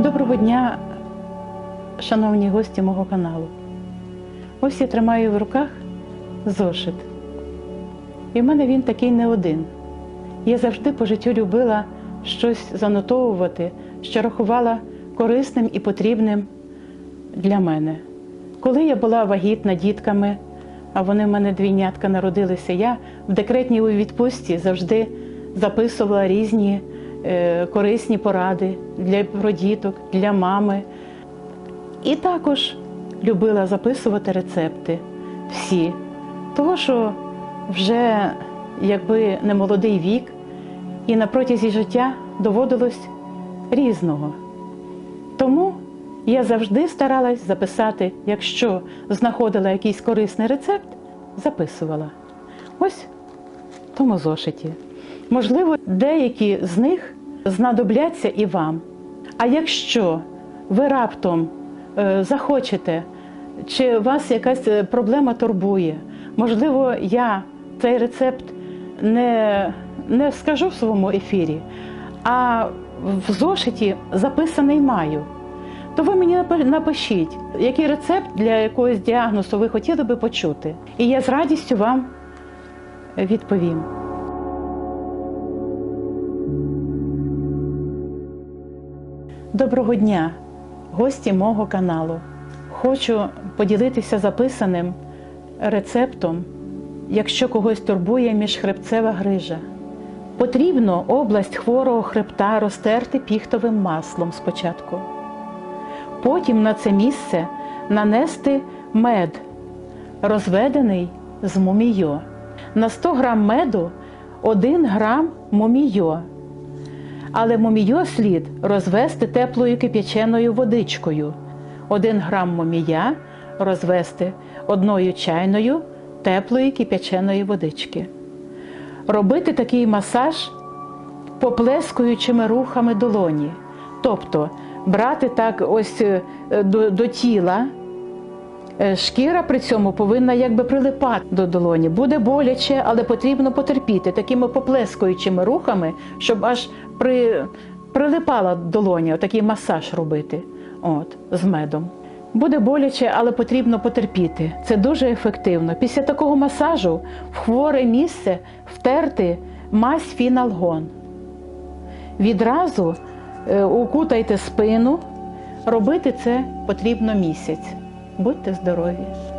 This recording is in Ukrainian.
Доброго дня, шановні гості мого каналу. Ось я тримаю в руках зошит. І в мене він такий не один. Я завжди по життю любила щось занотовувати, що рахувала корисним і потрібним для мене. Коли я була вагітна дітками, а вони в мене двійнятка народилися, я в декретній відпустці завжди записувала різні корисні поради для діток, для мами. І також любила записувати рецепти всі. Того, що вже якби не молодий вік, і на протязі життя доводилось різного. Тому я завжди старалась записати, якщо знаходила якийсь корисний рецепт, записувала. Ось в тому зошиті. Можливо, деякі з них знадобляться і вам. А якщо ви раптом е, захочете, чи вас якась е, проблема турбує, можливо, я цей рецепт не, не скажу в своєму ефірі, а в зошиті записаний маю. То ви мені напишіть, який рецепт для якогось діагнозу ви хотіли би почути. І я з радістю вам відповім. Доброго дня, гості мого каналу. Хочу поділитися записаним рецептом, якщо когось турбує міжхребцева грижа. Потрібно область хворого хребта розтерти піхтовим маслом спочатку. Потім на це місце нанести мед, розведений з мумійо. На 100 грам меду 1 грам мумійо. Але мумійо слід розвести теплою кип'яченою водичкою. 1 грам мумія розвести одною чайною теплої кип'яченої водички. Робити такий масаж поплескуючими рухами долоні. Тобто брати так ось е, до, до тіла, Шкіра при цьому повинна якби прилипати до долоні. Буде боляче, але потрібно потерпіти такими поплескуючими рухами, щоб аж при, прилипала долоня, такий масаж робити от, з медом. Буде боляче, але потрібно потерпіти. Це дуже ефективно. Після такого масажу в хворе місце втерти мазь фіналгон. Відразу е, укутайте спину. Робити це потрібно місяць. Будьте здорові!